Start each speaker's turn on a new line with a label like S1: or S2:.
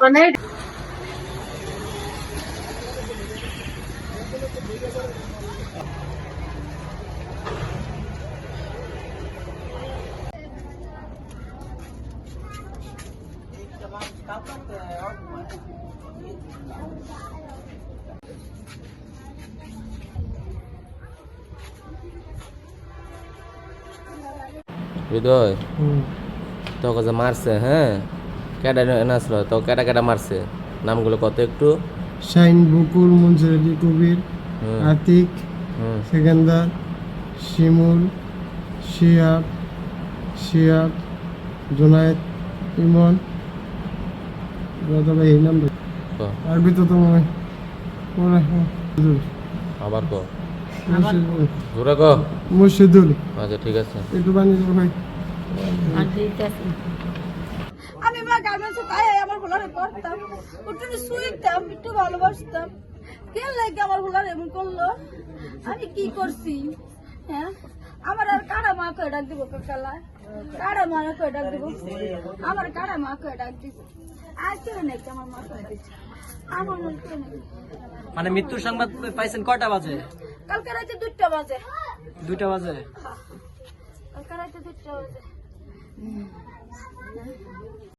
S1: মানে
S2: হৃদয়? তোকে যে মারছে হ্যাঁ? কেডা নাচলো তো কেডা কেডা মারছে? নামগুলো কত একটু?
S3: শাইন বকুল মনসুর আলী কবির আতিক সেকেন্দার শিমুল শিয়াব শিয়াব জোনায়েদ ইমন। এই নাম আর ভিতর তো হয়।
S2: আবার ক।
S3: মুর্শিদুল।
S2: আচ্ছা ঠিক আছে।
S3: একটু বানিয়ে দেবো ভাই।
S4: আমি মা গার্মেন্টসে আমার একটু শুইতাম একটু ভালোবাসতাম। কে লাগে আমার ভোলার এমন করল? আমি কি করছি? হ্যাঁ? আমার আর কারা মা কয়ে ডাক দিব কালা কারা মা কয়ে ডাক দিব? আমার কারা মা কয়ে ডাক দিব? আর কেউ নেই আমার মা কয়ে দিচ্ছে? আমার মনে
S5: মানে মৃত্যুর সংবাদ পাইছেন কয়টা বাজে?
S4: কালকে রাতে দুইটা বাজে।
S5: দুইটা বাজে?
S4: কালকে রাতে দুইটা বাজে।